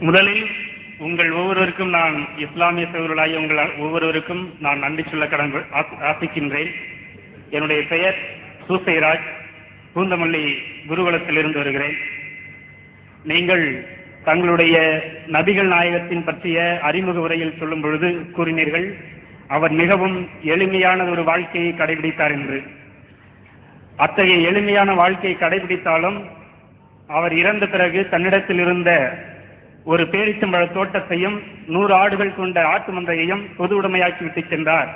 முதலில் உங்கள் ஒவ்வொருவருக்கும் நான் இஸ்லாமிய சகோதரர்களாகிய உங்கள் ஒவ்வொருவருக்கும் நான் நன்றி சொல்ல கடன் ஆசிக்கின்றேன். என்னுடைய பெயர் சூசைராஜ். பூந்தமல்லி குருகுலத்திலிருந்து வருகிறேன். நீங்கள் தங்களுடைய நபிகள் நாயகத்தின் பற்றிய அறிமுக உரையில் சொல்லும் பொழுது கூறினீர்கள் அவர் மிகவும் எளிமையான ஒரு வாழ்க்கையை கடைபிடித்தார் என்று. அத்தகைய எளிமையான வாழ்க்கையை கடைபிடித்தாலும் அவர் இறந்த பிறகு தன்னிடத்தில் இருந்த ஒரு பேரிச்சம்பழ தோட்டத்தையும் நூறு ஆடுகள் கொண்ட ஆட்டு மந்தையையும் பொது உடைமையாக்கி விட்டு சென்றார்.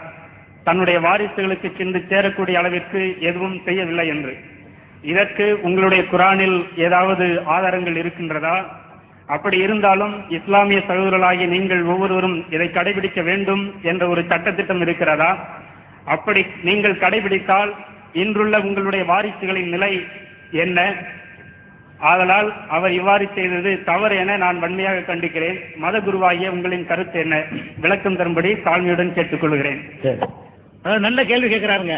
தன்னுடைய வாரிசுகளுக்கு சென்று சேரக்கூடிய அளவிற்கு எதுவும் செய்யவில்லை என்று. இதற்கு உங்களுடைய குரானில் ஏதாவது ஆதாரங்கள் இருக்கின்றதா? அப்படி இருந்தாலும் இஸ்லாமிய சகோதரர்களாகிய நீங்கள் ஒவ்வொருவரும் இதை கடைபிடிக்க வேண்டும் என்ற ஒரு சட்டத்திட்டம் இருக்கிறதா? அப்படி நீங்கள் கடைபிடித்தால் இன்றுள்ள உங்களுடைய வாரிசுகளின் நிலை என்ன? ஆதலால் அவர் இவ்வாறு செய்தது தவறு என நான் வன்மையாக கண்டிக்கிறேன். மத குருவாகிய உங்களின் கருத்து என்ன? விளக்கம் தரும்படி தாழ்மையுடன் கேட்டுக்கொள்கிறேன் சரி. நல்ல கேள்வி கேட்குறாருங்க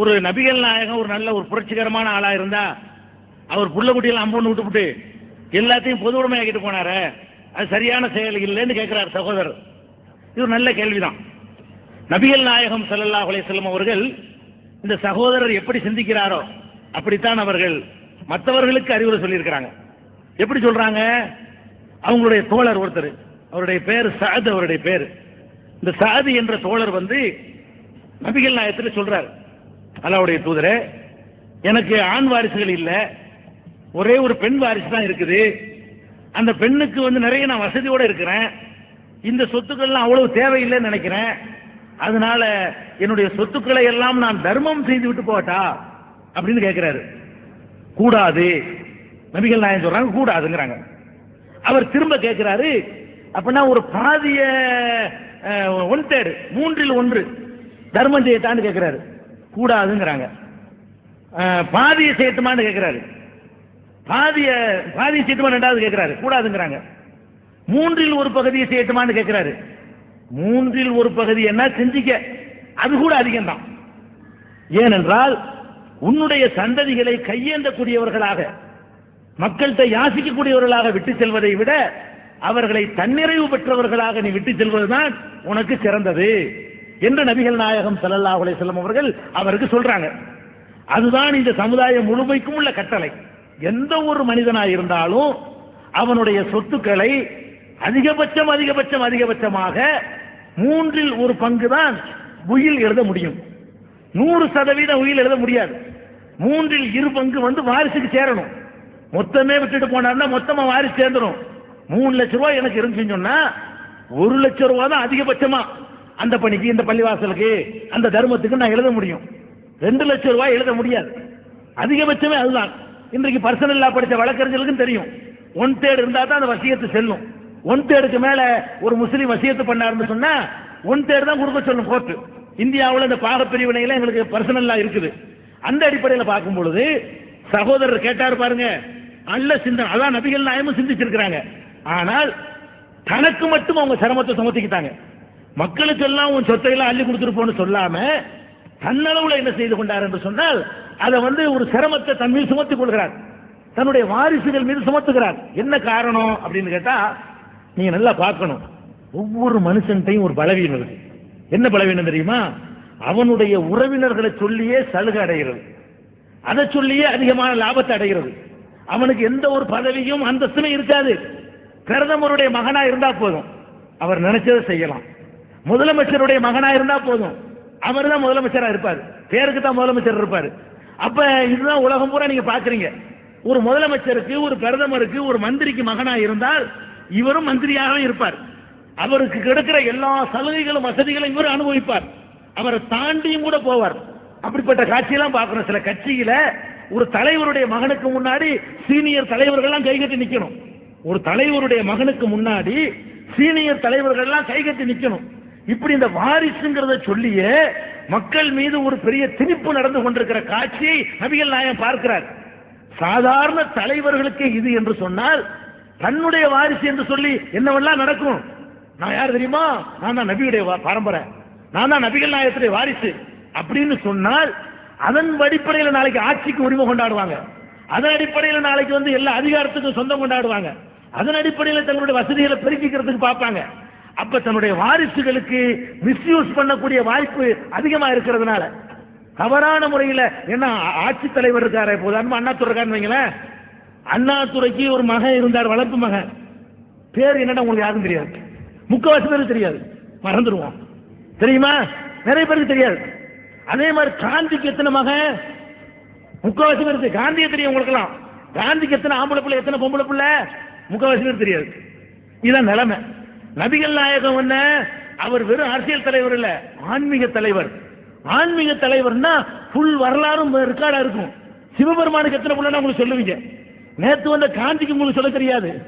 ஒரு நபிகள் நாயகம் ஒரு நல்ல ஒரு புரட்சிகரமான ஆளா இருந்தா அவர் புள்ள குட்டியெல்லாம் அம்பொண்ணு விட்டுவிட்டு எல்லாத்தையும் பொது உடைமையாக்கிட்டு போனாரு. அது சரியான செயல் இல்லைன்னு கேட்கிறார் சகோதரர். இது ஒரு நல்ல கேள்விதான். நபிகள் நாயகம் ஸல்லல்லாஹு அலைஹி அவர்கள் இந்த சகோதரர் எப்படி சிந்திக்கிறாரோ அப்படித்தான் அவர்கள் மற்றவர்களுக்கு அறிவுரை சொல்லியிருக்கிறாங்க. எப்படி சொல்றாங்க? அவங்களுடைய தோழர் ஒருத்தர் அவருடைய பேர் சஅத் அவருடைய பேர். இந்த சஅது என்ற தோழர் வந்து நபிகள் நாயகத்தில் சொல்றார். அல்லாவுடைய தூதரே எனக்கு ஆண் வாரிசுகள் இல்லை ஒரே ஒரு பெண் வாரிசு தான் இருக்குது. அந்த பெண்ணுக்கு வந்து நிறைய நான் வசதியோடு இருக்கிறேன். இந்த சொத்துக்கள்லாம் அவ்வளவு தேவையில்லைன்னு நினைக்கிறேன். அதனால என்னுடைய சொத்துக்களை எல்லாம் நான் தர்மம் செய்து விட்டு போட்டா அப்படின்னு கேட்கிறாரு கூடாது. நபிகள் நாயன் சொல்றாங்க கூடாதுங்கிறாங்க. அவர் திரும்ப கேட்கிறாரு அப்படின்னா ஒரு பாதிய ஒன் தேர்டு மூன்றில் ஒன்று தர்மம் செய்யத்தான்னு கேட்கிறாரு கூடாதுங்கிறாங்க. பாதிய செய்யத்துமான்னு கேட்கிறாரு பாதிய பாதிய செய்யத்துமா ரெண்டாவது கேட்கிறாரு கூடாதுங்கிறாங்க. மூன்றில் ஒரு பகுதியை செய்யட்டுமான்னு கேட்கிறாரு மூன்றில் ஒரு பகுதி என்ன? செஞ்சிக்க அது கூட அதிகம்தான். ஏனென்றால் உன்னுடைய சந்ததிகளை கையேந்தக்கூடியவர்களாக மக்கள்கிட்ட யாசிக்கக்கூடியவர்களாக விட்டு செல்வதை விட அவர்களை தன்னிறைவு பெற்றவர்களாக நீ விட்டு செல்வதுதான் உனக்கு சிறந்தது என்று நபிகள் நாயகம் ஸல்லல்லாஹு அலைஹி வஸல்லம் அவர்கள் அவருக்கு சொல்றாங்க. அதுதான் இந்த சமுதாயம் முழுமைக்கும் உள்ள கட்டளை. எந்த ஒரு மனிதனாக இருந்தாலும் அவனுடைய சொத்துக்களை அதிகபட்சம் அதிகபட்சம் அதிகபட்சமாக மூன்றில் ஒரு பங்கு தான் உயில் எழுத முடியும். நூறு சதவீதம் உயில் எழுத முடியாது. மூன்றில் இரு பங்கு வந்து வாரிசுக்கு சேரணும். மொத்தமே விட்டுட்டு போனார்னா மொத்தமா வாரிசு சேர்ந்துடும் மூணு லட்ச ரூபாய் எனக்கு இருந்துச்சுன்னு சொன்னா ஒரு லட்ச ரூபா தான் அதிகபட்சமா அந்த பணிக்கு இந்த பள்ளிவாசலுக்கு அந்த தர்மத்துக்கு நான் எழுத முடியும். ரெண்டு லட்சம் ரூபாய் எழுத முடியாது. அதிகபட்சமே அதுதான். இன்றைக்கு பர்சனல் லா படித்த வழக்கறிஞர்களுக்கும் தெரியும். ஒன் தேர்ட் இருந்தா தான் அந்த வசியத்து செல்லும். ஒன் தேர்டுக்கு மேல ஒரு முஸ்லீம் வசியத்து பண்ணாருன்னு சொன்னா ஒன் தேர்ட் தான் கொடுக்க சொல்லும் கோர்ட்டு இந்தியாவில் இந்த பாக எங்களுக்கு பர்சனல் லா இருக்குது. அந்த அடிப்படையில் பார்க்கும் பொழுது சகோதரர் கேட்டார் பாருங்க நல்ல சிந்தனை. அதான் நபிகள் நாயமும் சிந்திச்சிருக்கிறாங்க. ஆனால் தனக்கு மட்டும் அவங்க சிரமத்தை சுமத்திக்கிட்டாங்க. மக்களுக்கு எல்லாம் உன் சொத்தை எல்லாம் அள்ளி கொடுத்துருப்போம்னு சொல்லாம தன்னளவுல என்ன செய்து கொண்டார் என்று சொன்னால் அதை வந்து ஒரு சிரமத்தை தன் மீது சுமத்திக் கொள்கிறார். தன்னுடைய வாரிசுகள் மீது சுமத்துகிறார். என்ன காரணம் அப்படின்னு கேட்டா நீங்க நல்லா பார்க்கணும். ஒவ்வொரு மனுஷன்ட்டையும் ஒரு பலவீனம் இருக்கு. என்ன பலவீனம் தெரியுமா? அவனுடைய உறவினர்களை சொல்லியே சலுகை அடைகிறது. அதை சொல்லியே அதிகமான லாபத்தை அடைகிறது. அவனுக்கு எந்த ஒரு பதவியும் அந்தஸ்துமே இருக்காது. பிரதமருடைய மகனா இருந்தா போதும். அவர் நினைச்சதை செய்யலாம். முதலமைச்சருடைய மகனா இருந்தா போதும். அவர் தான் முதலமைச்சரா இருப்பார். பேருக்கு தான் முதலமைச்சர் இருப்பார். அப்ப இதுதான் உலகம் பூரா நீங்க பாக்குறீங்க. ஒரு முதலமைச்சருக்கு ஒரு பிரதமருக்கு ஒரு மந்திரிக்கு மகனா இருந்தால் இவரும் மந்திரியாக இருப்பார். அவருக்கு கிடைக்கிற எல்லா சலுகைகளும் வசதிகளும் இவர் அனுபவிப்பார். அவரை தாண்டியும் கூட போவார். அப்படிப்பட்ட காட்சியெல்லாம் பார்க்கணும். சில கட்சியில ஒரு தலைவருடைய மகனுக்கு முன்னாடி சீனியர் தலைவர்கள்லாம் கைகட்டி நிக்கணும். ஒரு தலைவருடைய மகனுக்கு முன்னாடி சீனியர் தலைவர்கள் எல்லாம் கைகட்டி நிக்கணும். இப்படி இந்த வாரிசுங்கிறத சொல்லியே மக்கள் மீது ஒரு பெரிய திணிப்பு நடந்து கொண்டிருக்கிற காட்சியை நபிகள் நாயம் பார்க்கிறார். சாதாரண தலைவர்களுக்கே இது என்று சொன்னால் தன்னுடைய வாரிசு என்று சொல்லி என்னவெல்லாம் நடக்கும்? நான் யார் தெரியுமா? நான் தான் நபியுடைய வா- பரம்பரை. நான் தான் நபிகள் நாயகத்துடைய வாரிசு அப்படின்னு சொன்னால் அதன் அடிப்படையில் நாளைக்கு ஆட்சிக்கு உரிமை கொண்டாடுவாங்க. அதன் அடிப்படையில் நாளைக்கு வந்து எல்லா அதிகாரத்துக்கும் சொந்தம் கொண்டாடுவாங்க. அதன் அடிப்படையில் தங்களுடைய வசதிகளை பெருக்கிக்கிறதுக்கு பார்ப்பாங்க. அப்ப தன்னுடைய வாரிசுகளுக்கு மிஸ்யூஸ் பண்ணக்கூடிய வாய்ப்பு அதிகமா இருக்கிறதுனால தவறான முறையில் என்ன ஆ- ஆட்சித் தலைவர் இருக்காரு இப்போ உதாரணமா இருக்காருன்னு வைங்களேன். அண்ணாதுரைக்கு ஒரு மகன் இருந்தார் வளர்ப்பு மகன். பேர் என்னடா உங்களுக்கு யாரும் தெரியாது. முக்கவாசி பேரும் தெரியாது. மறந்துடுவோம் தெரியுமா? நிறைய பேருக்கு தெரியாது. அதே மாதிரி காந்திக்கு எத்தனை மகன் முக்கவாசி இருக்கு காந்தியை தெரியும் உங்களுக்குலாம் காந்திக்கு எத்தனை ஆம்பளை பிள்ளை எத்தனை பொம்பளை பிள்ளை? முக்கவாசி தெரியாது. இதுதான் நிலைமை. நபிகள் நாயகம் என்ன? அவர் வெறும் அரசியல் தலைவர் இல்ல ஆன்மீக தலைவர். ஆன்மீக தலைவர்னா ஃபுல் வரலாறும் ரெக்கார்டா இருக்கும். சிவபெருமானுக்கு எத்தனை பிள்ளைன்னா உங்களுக்கு சொல்லுவீங்க. நேத்து வந்த காந்திக்கு உங்களுக்கு சொல்ல தெரியாது.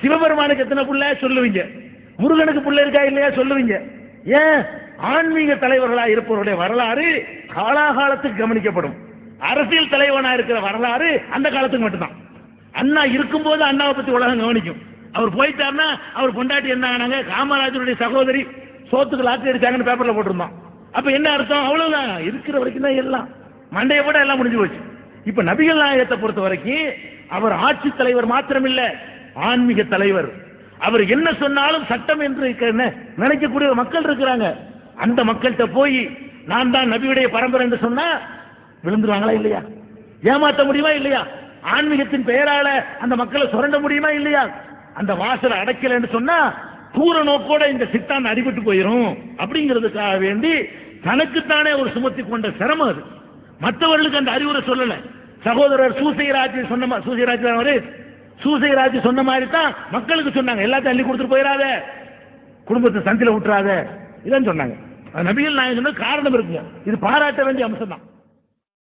சிவபெருமானுக்கு எத்தனை பிள்ளை? சொல்லுவீங்க. முருகனுக்கு பிள்ளை இருக்கா இல்லையா? சொல்லுவீங்க. ஏன் ஆன்மீக தலைவர்களாக இருப்பவருடைய வரலாறு காலாகாலத்துக்கு கவனிக்கப்படும். அரசியல் தலைவனா இருக்கிற வரலாறு அந்த காலத்துக்கு மட்டும்தான். அண்ணா இருக்கும்போது அண்ணாவை பத்தி உலகம் கவனிக்கும். அவர் போயிட்டாருன்னா அவர் பொண்டாட்டி என்ன ஆனாங்க? காமராஜருடைய சகோதரி சோத்துக்கு லாத்தி அடிச்சாங்கன்னு பேப்பர்ல போட்டிருந்தோம். அப்ப என்ன அர்த்தம்? அவ்வளவுதான். இருக்கிற வரைக்கும் தான் எல்லாம். மண்டையை போட எல்லாம் முடிஞ்சு போச்சு. இப்ப நபிகள் நாயகத்தை பொறுத்த வரைக்கும் அவர் ஆட்சி தலைவர் மாத்திரம் இல்ல ஆன்மீக தலைவர். அவர் என்ன சொன்னாலும் சட்டம் என்று நினைக்கக்கூடிய மக்கள் இருக்கிறாங்க. அந்த மக்கள்கிட்ட போய் நான் தான் நபியுடைய பரம்பரை என்று சொன்னா விழுந்துருவாங்களா இல்லையா? ஏமாத்த முடியுமா இல்லையா? ஆன்மீகத்தின் பெயரால அந்த மக்களை சுரண்ட முடியுமா இல்லையா? அந்த வாசலை அடைக்கலைன்னு சொன்னா தூர நோக்கோட இந்த சித்தான் அடிபட்டு போயிரும். அப்படிங்கிறதுக்காக வேண்டி தனக்குத்தானே ஒரு சுமத்தி கொண்ட சிரமம் அது. மற்றவர்களுக்கு அந்த அறிவுரை சொல்லல. சகோதரர் சூசைராஜ் சொன்ன சூசைராஜ் தான் சூசைராஜ் சொன்ன மாதிரி தான் மக்களுக்கு சொன்னாங்க. எல்லாத்தையும் அள்ளி கொடுத்துட்டு போயிடாத குடும்பத்தை சந்தில விட்டுறாத இதான் சொன்னாங்க. நபிகள் நாயகம் சொன்ன காரணம் இருக்குங்க. இது பாராட்ட வேண்டிய அம்சம் தான்